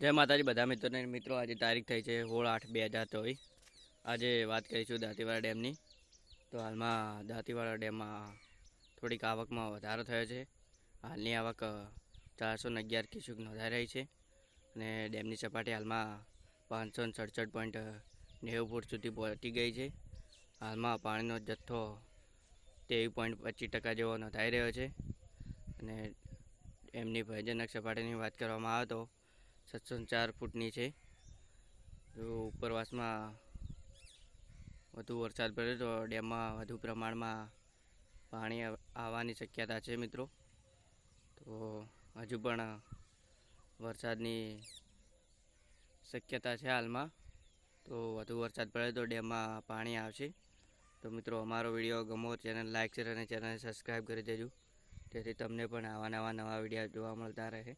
જય માતાજી, બધા મિત્રોને, મિત્રો, આજે તારીખ થઈ છે સોળ આઠ બે હજાર ચોવીસ. આજે વાત કરીશું દાંતીવાડા ડેમની. તો હાલમાં દાંતીવાડા ડેમમાં થોડીક આવકમાં વધારો થયો છે. હાલની આવક ચારસો ને અગિયાર ક્યુસેક નોંધાઈ રહી છે. અને ડેમની સપાટી હાલમાં પાંચસો ને સડસઠ પોઈન્ટ નેવું ફૂટ સુધી પહોંચી ગઈ છે. હાલમાં પાણીનો જથ્થો ત્રેવીસ પોઈન્ટ પચીસ ટકા જેવો નોંધાઈ રહ્યો છે. અને એમની ભયજનક સપાટીની વાત કરવામાં આવે તો સાતસો ચાર ફૂટની છે. જો ઉપરવાસમાં વધુ વરસાદ પડે તો ડેમમાં વધુ પ્રમાણમાં પાણી આવવાની શક્યતા છે મિત્રો. તો હજુ પણ વરસાદની શક્યતા છે હાલમાં. તો વધુ વરસાદ પડે તો ડેમમાં પાણી આવશે. તો મિત્રો અમારો વીડિયો ગમો ચેનલ લાઇક શેર અને ચેનલને સબસ્ક્રાઈબ કરી દેજો. જેથી તમને પણ આવા નવા નવા વીડિયો જોવા મળતા રહે.